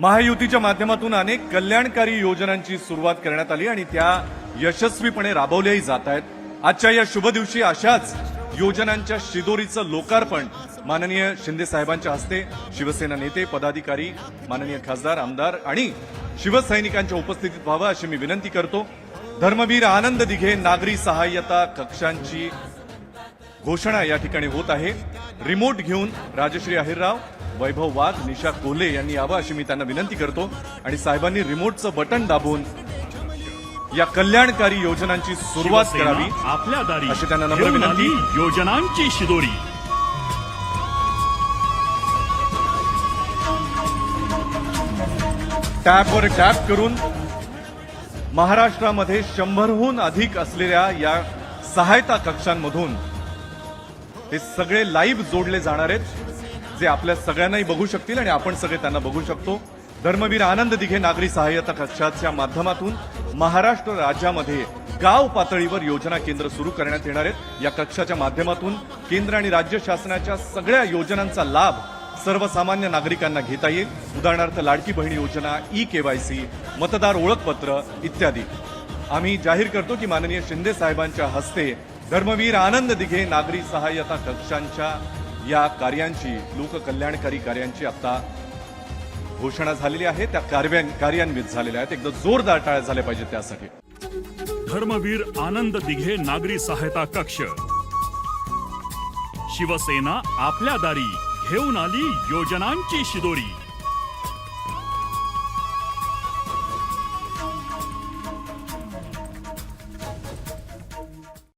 महायुतीच्या माध्यमातून अनेक कल्याणकारी योजनांची सुरुवात करण्यात आली आणि त्या यशस्वीपणे राबवल्याही जात आहेत. आजच्या या शुभ दिवशी अशाच योजनांच्या शिदोरीचं लोकार्पण माननीय शिंदे साहेबांच्या हस्ते शिवसेना नेते पदाधिकारी माननीय खासदार आमदार आणि शिवसैनिकांच्या उपस्थितीत व्हावं अशी मी विनंती करतो. धर्मवीर आनंद दिघे नागरी सहाय्यता कक्षांची घोषणा या ठिकाणी होत आहे. रिमोट घेऊन राजश्री अहिरराव वैभव वाघ निशा कोल्हे यांनी यावं अशी मी त्यांना विनंती करतो. आणि साहेबांनी रिमोटचं बटन दाबून या कल्याणकारी योजनांची सुरुवात करावी आपल्या दारी अशी त्यांना नम्र विनंती. योजनांची शिदोरी. टॅबवर टॅप करून महाराष्ट्रामध्ये शंभरहून अधिक असलेल्या या सहायता कक्षांमधून हे सगळे लाईव्ह जोडले जाणार आहेत. जे आपल्या सगळ्यांनाही बघू शकतील आणि आपण सगळे त्यांना बघू शकतो. धर्मवीर आनंद दिघे नागरी सहाय्यता कक्षाच्या माध्यमातून महाराष्ट्र राज्यामध्ये गाव पातळीवर योजना केंद्र सुरू करण्यात येणार आहेत. या कक्षाच्या माध्यमातून केंद्र आणि राज्य शासनाच्या सगळ्या योजनांचा लाभ सर्वसामान्य नागरिकांना घेता येईल. उदाहरणार्थ लाडकी बहीण योजना ई के वाय सी मतदार ओळखपत्र इत्यादी. आम्ही जाहीर करतो की माननीय शिंदे साहेबांच्या हस्ते धर्मवीर आनंद दिघे नागरी सहाय्यता कक्षांच्या या कार्यांची लोककल्याणकारी कार्यांची आता घोषणा झालेली आहे. त्या कार्यान- कार्यान्वित झालेल्या आहेत. एकदम जोरदार टाळ्या झाल्या पाहिजेत त्यासाठी. धर्मवीर आनंद दिघे नागरी सहायता कक्ष. शिवसेना आपल्या दारी घेऊन आली योजनांची शिदोरी.